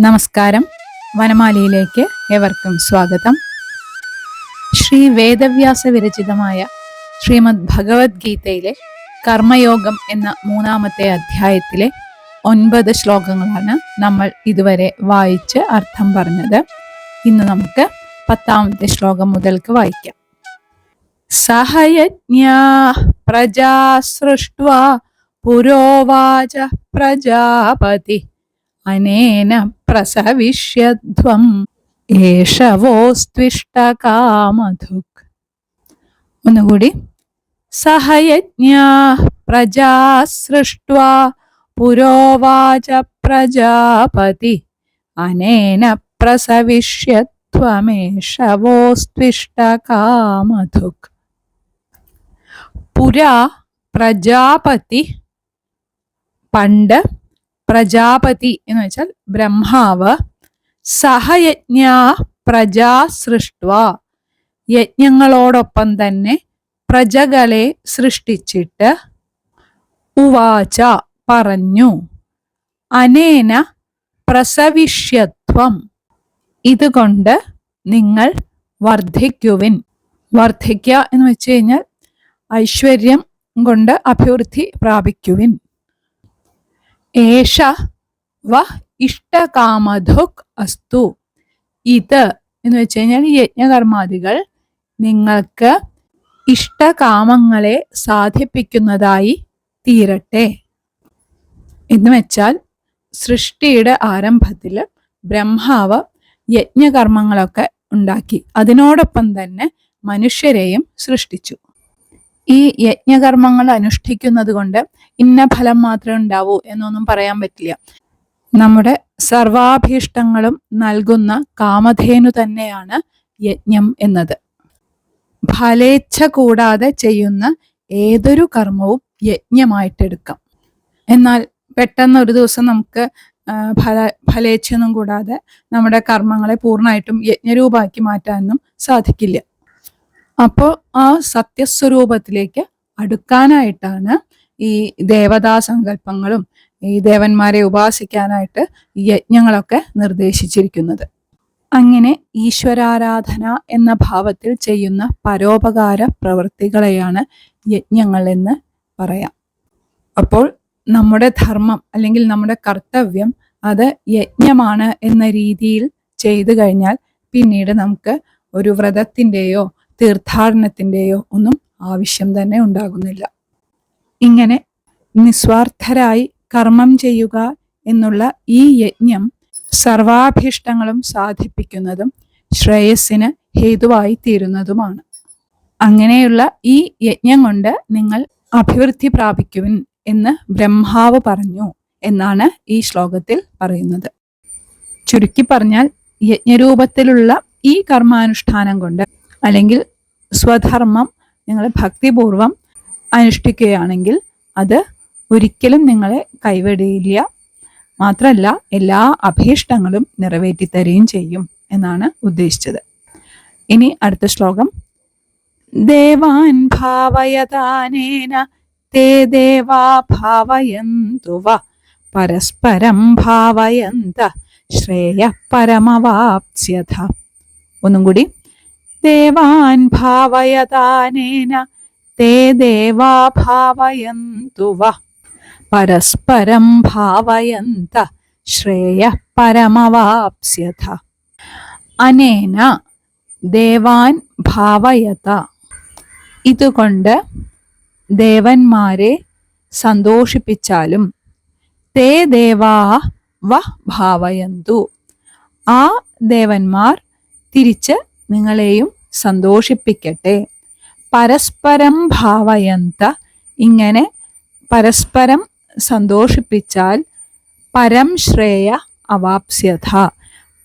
നമസ്കാരം. വനമാലിയിലേക്ക് ഏവർക്കും സ്വാഗതം. ശ്രീ വേദവ്യാസ വിരചിതമായ ശ്രീമദ് ഭഗവത്ഗീതയിലെ കർമ്മയോഗം എന്ന മൂന്നാമത്തെ അധ്യായത്തിലെ ഒൻപത് ശ്ലോകങ്ങളാണ് നമ്മൾ ഇതുവരെ വായിച്ച് അർത്ഥം പറഞ്ഞത്. ഇന്ന് നമുക്ക് പത്താമത്തെ ശ്ലോകം മുതൽക്ക് വായിക്കാം. സഹയജ്ഞ പ്രജാ സൃഷ്ട പുരോവാച പ്രജാപതി അനേന പ്രസവിഷ്യധ്വം ഏഷവോസ്ത്വിഷ്ടകാമധുക് ഒന്നുകൂടി. സഹയജ്ഞാ പ്രജാ സൃഷ്ട്വാ പുരോവാച പ്രജാപതി. അനേന പ്രസവിഷ്യത്വമേഷവോസ്ത്വിഷ്ടകാമധുക് പുരാ പ്രജാപതി. പണ്ട് പ്രജാപതി എന്ന് വെച്ചാൽ ബ്രഹ്മാവ് സഹയജ്ഞ പ്രജാ സൃഷ്ട യജ്ഞങ്ങളോടൊപ്പം തന്നെ പ്രജകളെ സൃഷ്ടിച്ചിട്ട് ഉവാച പറഞ്ഞു. അനേന പ്രസവിഷ്യത്വം. ഇതുകൊണ്ട് നിങ്ങൾ വർദ്ധിക്കുവിൻ വർദ്ധിക്കുക എന്ന് വെച്ച് കഴിഞ്ഞാൽ ഐശ്വര്യം കൊണ്ട് അഭിവൃദ്ധി പ്രാപിക്കുവിൻ. ഏഷ വ ഇഷ്ടകാമധുക് അസ്തു. ഇത് എന്ന് വെച്ച് കഴിഞ്ഞാൽ യജ്ഞകർമാദികൾ നിങ്ങൾക്ക് ഇഷ്ടകാമങ്ങളെ സാധിപ്പിക്കുന്നതായി തീരട്ടെ. എന്ന് വെച്ചാൽ സൃഷ്ടിയുടെ ആരംഭത്തിൽ ബ്രഹ്മാവ് യജ്ഞകർമ്മങ്ങളൊക്കെ ഉണ്ടാക്കി. അതിനോടൊപ്പം തന്നെ മനുഷ്യരെയും സൃഷ്ടിച്ചു. ഈ യജ്ഞകർമ്മങ്ങൾ അനുഷ്ഠിക്കുന്നത് കൊണ്ട് ഇന്ന ഫലം മാത്രമേ ഉണ്ടാവൂ എന്നൊന്നും പറയാൻ പറ്റില്ല. നമ്മുടെ സർവാഭീഷ്ടങ്ങളും നൽകുന്ന കാമധേനു തന്നെയാണ് യജ്ഞം എന്നത്. ഫലേച്ഛ കൂടാതെ ചെയ്യുന്ന ഏതൊരു കർമ്മവും യജ്ഞമായിട്ടെടുക്കാം. എന്നാൽ പെട്ടെന്ന് ഒരു ദിവസം നമുക്ക് ഫല ഫലേച്ഛയൊന്നും കൂടാതെ നമ്മുടെ കർമ്മങ്ങളെ പൂർണമായിട്ടും യജ്ഞരൂപമാക്കി മാറ്റാനൊന്നും സാധിക്കില്ല. അപ്പോൾ ആ സത്യസ്വരൂപത്തിലേക്ക് അടുക്കാനായിട്ടാണ് ഈ ദേവതാ സങ്കല്പങ്ങളും ഈ ദേവന്മാരെ ഉപാസിക്കാനായിട്ട് യജ്ഞങ്ങളൊക്കെ നിർദ്ദേശിച്ചിരിക്കുന്നത്. അങ്ങനെ ഈശ്വരാരാധന എന്ന ഭാവത്തിൽ ചെയ്യുന്ന പരോപകാര പ്രവൃത്തികളെയാണ് യജ്ഞങ്ങൾ എന്ന് പറയാം. അപ്പോൾ നമ്മുടെ ധർമ്മം അല്ലെങ്കിൽ നമ്മുടെ കർത്തവ്യം അത് യജ്ഞമാണ് എന്ന രീതിയിൽ ചെയ്തു കഴിഞ്ഞാൽ പിന്നീട് നമുക്ക് ഒരു വ്രതത്തിന്റെയോ തീർത്ഥാടനത്തിന്റെയോ ഒന്നും ആവശ്യം തന്നെ ഉണ്ടാകുന്നില്ല. ഇങ്ങനെ നിസ്വാർത്ഥരായി കർമ്മം ചെയ്യുക എന്നുള്ള ഈ യജ്ഞം സർവാഭീഷ്ടങ്ങളും സാധിപ്പിക്കുന്നതും ശ്രേയസ്സിന് ഹേതുവായി തീരുന്നതുമാണ്. അങ്ങനെയുള്ള ഈ യജ്ഞം കൊണ്ട് നിങ്ങൾ അഭിവൃദ്ധി പ്രാപിക്കുവിൻ എന്ന് ബ്രഹ്മാവ് പറഞ്ഞു എന്നാണ് ഈ ശ്ലോകത്തിൽ പറയുന്നത്. ചുരുക്കി പറഞ്ഞാൽ യജ്ഞരൂപത്തിലുള്ള ഈ കർമാനുഷ്ഠാനം കൊണ്ട് അല്ലെങ്കിൽ സ്വധർമ്മം നിങ്ങൾ ഭക്തിപൂർവം അനുഷ്ഠിക്കുകയാണെങ്കിൽ അത് ഒരിക്കലും നിങ്ങളെ കൈവിടിയില്ല മാത്രമല്ല എല്ലാ അഭീഷ്ടങ്ങളും നിറവേറ്റിത്തരുകയും ചെയ്യും എന്നാണ് ഉദ്ദേശിച്ചത്. ഇനി അടുത്ത ശ്ലോകം. ദേവാൻ ഭാവയതാനേന തേ ദേവാ ഭാവയന്തു പരസ്പരം ഭാവയന്ത ശ്രേയ പരമവാപ്സ്യഥ. ഒന്നും കൂടി ദേവാൻ ഭാവയതാനേന തേ ദേവാ ഭാവയന്തു പരസ്പരം ഭാവയന്ത ശ്രേയ പരമവാപ്സ്യഥ. അനേന ദേവാൻ ഭാവയത. ഇതുകൊണ്ട് ദേവന്മാരെ സന്തോഷിപ്പിച്ചാലും തേ ദേവാ വ ഭാവയന്തു. ആ ദേവന്മാർ തിരിച്ച് നിങ്ങളെയും സന്തോഷിപ്പിക്കട്ടെ. പരസ്പരം ഭാവയന്ത ഇങ്ങനെ പരസ്പരം സന്തോഷിപ്പിച്ചാൽ പരം ശ്രേയ അവാപ്സ്യത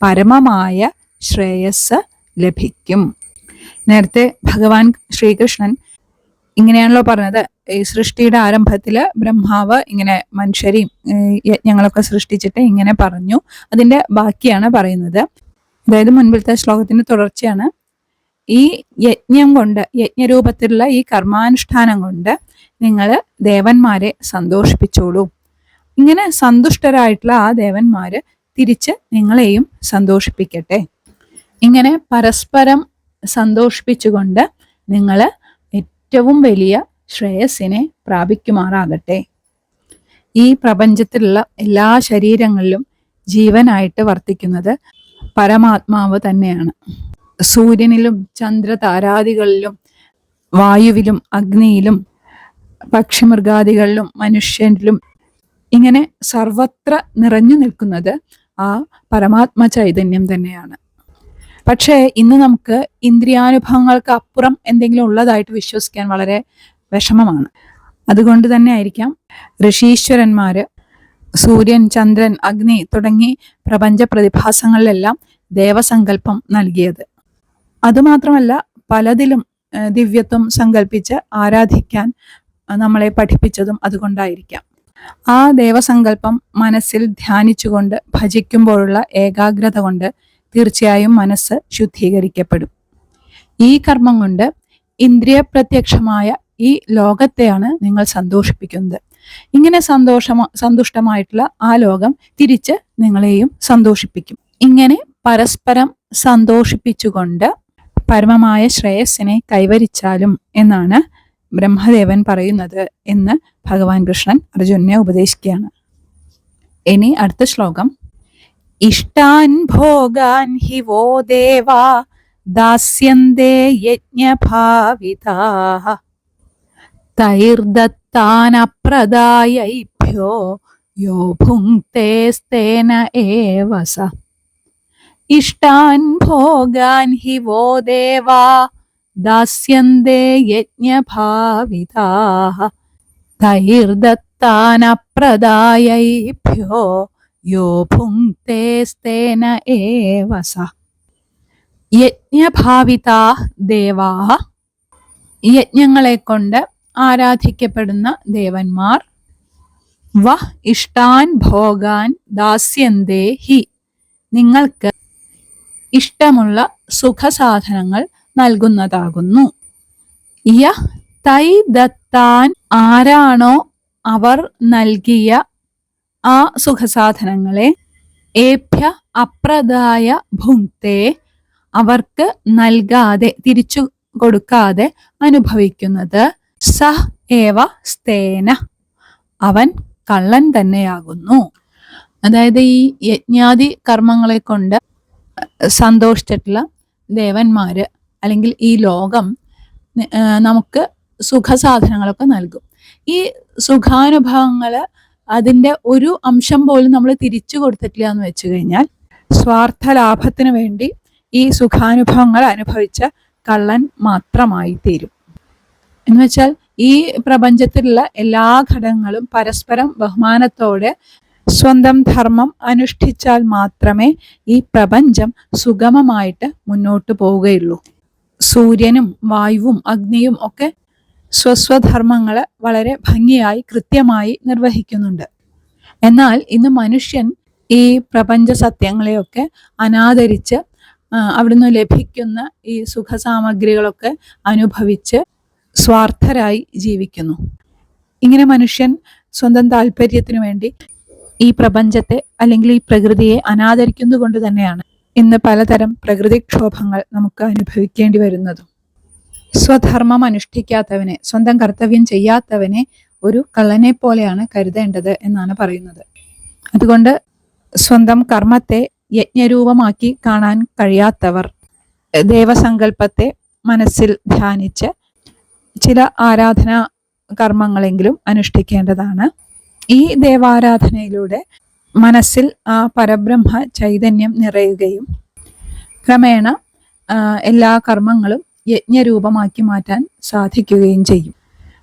പരമമായ ശ്രേയസ് ലഭിക്കും. നേരത്തെ ഭഗവാൻ ശ്രീകൃഷ്ണൻ ഇങ്ങനെയാണല്ലോ പറഞ്ഞത്. ഈ സൃഷ്ടിയുടെ ആരംഭത്തിൽ ബ്രഹ്മാവ് ഇങ്ങനെ മനുഷ്യരെയും യജ്ഞങ്ങളൊക്കെ സൃഷ്ടിച്ചിട്ട് ഇങ്ങനെ പറഞ്ഞു. അതിന്റെ ബാക്കിയാണ് പറയുന്നത്. അതായത് മുൻപിലത്തെ ശ്ലോകത്തിന്റെ തുടർച്ചയാണ്. ഈ യജ്ഞം കൊണ്ട് യജ്ഞരൂപത്തിലുള്ള ഈ കർമാനുഷ്ഠാനം കൊണ്ട് നിങ്ങൾ ദേവന്മാരെ സന്തോഷിപ്പിച്ചോളൂ. ഇങ്ങനെ സന്തുഷ്ടരായിട്ടുള്ള ആ ദേവന്മാര് തിരിച്ച് നിങ്ങളെയും സന്തോഷിപ്പിക്കട്ടെ. ഇങ്ങനെ പരസ്പരം സന്തോഷിപ്പിച്ചുകൊണ്ട് നിങ്ങൾ ഏറ്റവും വലിയ ശ്രേയസ്സിനെ പ്രാപിക്കുമാറാകട്ടെ. ഈ പ്രപഞ്ചത്തിലുള്ള എല്ലാ ശരീരങ്ങളിലും ജീവനായിട്ട് വർത്തിക്കുന്നത് പരമാത്മാവ് തന്നെയാണ്. സൂര്യനിലും ചന്ദ്രതാരാദികളിലും വായുവിലും അഗ്നിയിലും പക്ഷിമൃഗാദികളിലും മനുഷ്യനിലും ഇങ്ങനെ സർവത്ര നിറഞ്ഞു നിൽക്കുന്നത് ആ പരമാത്മ ചൈതന്യം തന്നെയാണ്. പക്ഷേ ഇന്ന് നമുക്ക് ഇന്ദ്രിയാനുഭവങ്ങൾക്ക് അപ്പുറം എന്തെങ്കിലും ഉള്ളതായിട്ട് വിശ്വസിക്കാൻ വളരെ വിഷമമാണ്. അതുകൊണ്ട് തന്നെ ആയിരിക്കാം ഋഷീശ്വരന്മാര് സൂര്യൻ ചന്ദ്രൻ അഗ്നി തുടങ്ങി പ്രപഞ്ച പ്രതിഭാസങ്ങളിലെല്ലാം ദേവസങ്കല്പം നൽകിയത്. അതുമാത്രമല്ല പലതിലും ദിവ്യത്വം സങ്കല്പിച്ച് ആരാധിക്കാൻ നമ്മളെ പഠിപ്പിച്ചതും അതുകൊണ്ടായിരിക്കാം. ആ ദേവസങ്കല്പം മനസ്സിൽ ധ്യാനിച്ചുകൊണ്ട് ഭജിക്കുമ്പോഴുള്ള ഏകാഗ്രത കൊണ്ട് തീർച്ചയായും മനസ്സ് ശുദ്ധീകരിക്കപ്പെടും. ഈ കർമ്മം കൊണ്ട് ഇന്ദ്രിയ പ്രത്യക്ഷമായ ഈ ലോകത്തെയാണ് നിങ്ങൾ സന്തോഷിപ്പിക്കുന്നത്. ഇങ്ങനെ സന്തോഷ സന്തുഷ്ടമായിട്ടുള്ള ആ ലോകം തിരിച്ച് നിങ്ങളെയും സന്തോഷിപ്പിക്കും. ഇങ്ങനെ പരസ്പരം സന്തോഷിപ്പിച്ചുകൊണ്ട് പരമമായ ശ്രേയസ്സിനെ കൈവരിച്ചാലും എന്നാണ് ബ്രഹ്മദേവൻ പറയുന്നത് എന്ന് ഭഗവാൻ കൃഷ്ണൻ അർജുനെ ഉപദേശിക്കുകയാണ്. ഇനി അടുത്ത ശ്ലോകം. ഇഷ്ടാൻ ഭോഗാൻ ഹി വോ ദേവാ ദാസ്യന്തേ യജ്ഞഭാവിതാ. തൈർദത്താനപ്രദായൈഭ്യോ യോ ഭുങ്ക്തേസ്തേന ഏവ സ ഇഷ്ടാൻ ഭോഗാൻ ഹി വോ ദേവാ ദാസ്യന്തേ യജ്ഞഭാവിതാഹ. തൈർദത്താനപ്രദായൈഭ്യോ യോ ഭുങ്ക്തേസ്തേന ഏവ സ യജ്ഞഭാവിതാ ദേവാ യജ്ഞങ്ങളെ കൊണ്ട് ആരാധിക്കപ്പെടുന്ന ദേവന്മാർ. വ ഇഷ്ടാൻ ഭോഗാൻ ദാസ്യന്തേ ഹി. നിങ്ങൾക്ക് ഇഷ്ടമുള്ള സുഖസാധനങ്ങൾ നൽകുന്നതാകുന്നു. യ തൈ ദത്താൻ ആരാണോ അവർ നൽകിയ ആ സുഖസാധനങ്ങളെ ഏഭ്യ അപ്രദായ ഭുങ്ക്തേ അവർക്ക് നൽകാതെ തിരിച്ചു കൊടുക്കാതെ അനുഭവിക്കുന്നത് സഹ ഏവ സ്തേന. അവൻ കള്ളൻ തന്നെയാകുന്നു. അതായത് ഈ യജ്ഞാതി കർമ്മങ്ങളെ കൊണ്ട് സന്തോഷിച്ചിട്ടുള്ള ദേവന്മാര് അല്ലെങ്കിൽ ഈ ലോകം നമുക്ക് സുഖസാധനങ്ങളൊക്കെ നൽകും. ഈ സുഖാനുഭവങ്ങൾ അതിന്റെ ഒരു അംശം പോലും നമ്മൾ തിരിച്ചു കൊടുത്തിട്ടില്ല എന്ന് വെച്ച് കഴിഞ്ഞാൽ സ്വാർത്ഥ ലാഭത്തിന് വേണ്ടി ഈ സുഖാനുഭവങ്ങൾ അനുഭവിച്ച കള്ളൻ മാത്രമായി തീരും എന്ന് വെച്ചാൽ ഈ പ്രപഞ്ചത്തിലുള്ള എല്ലാ ഘടകങ്ങളും പരസ്പരം ബഹുമാനത്തോടെ സ്വന്തം ധർമ്മം അനുഷ്ഠിച്ചാൽ മാത്രമേ ഈ പ്രപഞ്ചം സുഗമമായിട്ട് മുന്നോട്ട് പോവുകയുള്ളൂ. സൂര്യനും വായുവും അഗ്നിയും ഒക്കെ സ്വസ്വധർമ്മങ്ങളെ വളരെ ഭംഗിയായി കൃത്യമായി നിർവഹിക്കുന്നുണ്ട്. എന്നാൽ ഇന്ന് മനുഷ്യൻ ഈ പ്രപഞ്ച സത്യങ്ങളെയൊക്കെ അനാദരിച്ച് അവിടുന്ന് ലഭിക്കുന്ന ഈ സുഖസാമഗ്രികളൊക്കെ അനുഭവിച്ച് സ്വാർത്ഥരായി ജീവിക്കുന്നു. ഇങ്ങനെ മനുഷ്യൻ സ്വന്തം താല്പര്യത്തിനു വേണ്ടി ഈ പ്രപഞ്ചത്തെ അല്ലെങ്കിൽ ഈ പ്രകൃതിയെ അനാദരിക്കുന്നത് കൊണ്ട് തന്നെയാണ് ഇന്ന് പലതരം പ്രകൃതിക്ഷോഭങ്ങൾ നമുക്ക് അനുഭവിക്കേണ്ടി വരുന്നതും. സ്വധർമ്മം അനുഷ്ഠിക്കാത്തവനെ സ്വന്തം കർത്തവ്യം ചെയ്യാത്തവനെ ഒരു കള്ളനെ പോലെയാണ് കരുതേണ്ടത് എന്നാണ് പറയുന്നത്. അതുകൊണ്ട് സ്വന്തം കർമ്മത്തെ യജ്ഞരൂപമാക്കി കാണാൻ കഴിയാത്തവർ ദേവസങ്കല്പത്തെ മനസ്സിൽ ധ്യാനിച്ച് ചില ആരാധന കർമ്മങ്ങളെങ്കിലും അനുഷ്ഠിക്കേണ്ടതാണ്. ഈ ദേവാരാധനയിലൂടെ മനസ്സിൽ ആ പരബ്രഹ്മ ചൈതന്യം നിറയുകയും ക്രമേണ എല്ലാ കർമ്മങ്ങളും യജ്ഞരൂപമാക്കി മാറ്റാൻ സാധിക്കുകയും ചെയ്യും.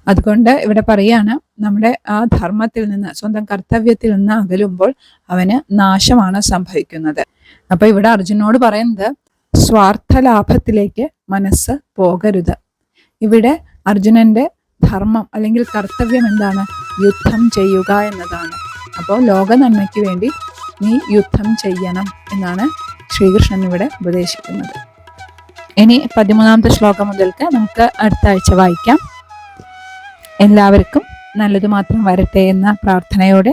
അതുകൊണ്ട് ഇവിടെ പറയാണ് നമ്മുടെ ആ ധർമ്മത്തിൽ നിന്ന് സ്വന്തം കർത്തവ്യത്തിൽ നിന്ന് അകലുമ്പോൾ അവന് നാശമാണ് സംഭവിക്കുന്നത്. അപ്പൊ ഇവിടെ അർജുനോട് പറയുന്നത് സ്വാർത്ഥ ലാഭത്തിലേക്ക് മനസ്സ് പോകരുത്. ഇവിടെ അർജുനന്റെ ധർമ്മം അല്ലെങ്കിൽ കർത്തവ്യം എന്താണ്? യുദ്ധം ചെയ്യുക എന്നതാണ്. അപ്പോൾ ലോക നന്മയ്ക്ക് വേണ്ടി നീ യുദ്ധം ചെയ്യണം എന്നാണ് ശ്രീകൃഷ്ണൻ ഇവിടെ ഉപദേശിക്കുന്നത്. ഇനി പതിമൂന്നാമത്തെ ശ്ലോകം മുതൽക്ക് നമുക്ക് അടുത്ത ആഴ്ച വായിക്കാം. എല്ലാവർക്കും നല്ലത് മാത്രം വരട്ടെ എന്ന പ്രാർത്ഥനയോടെ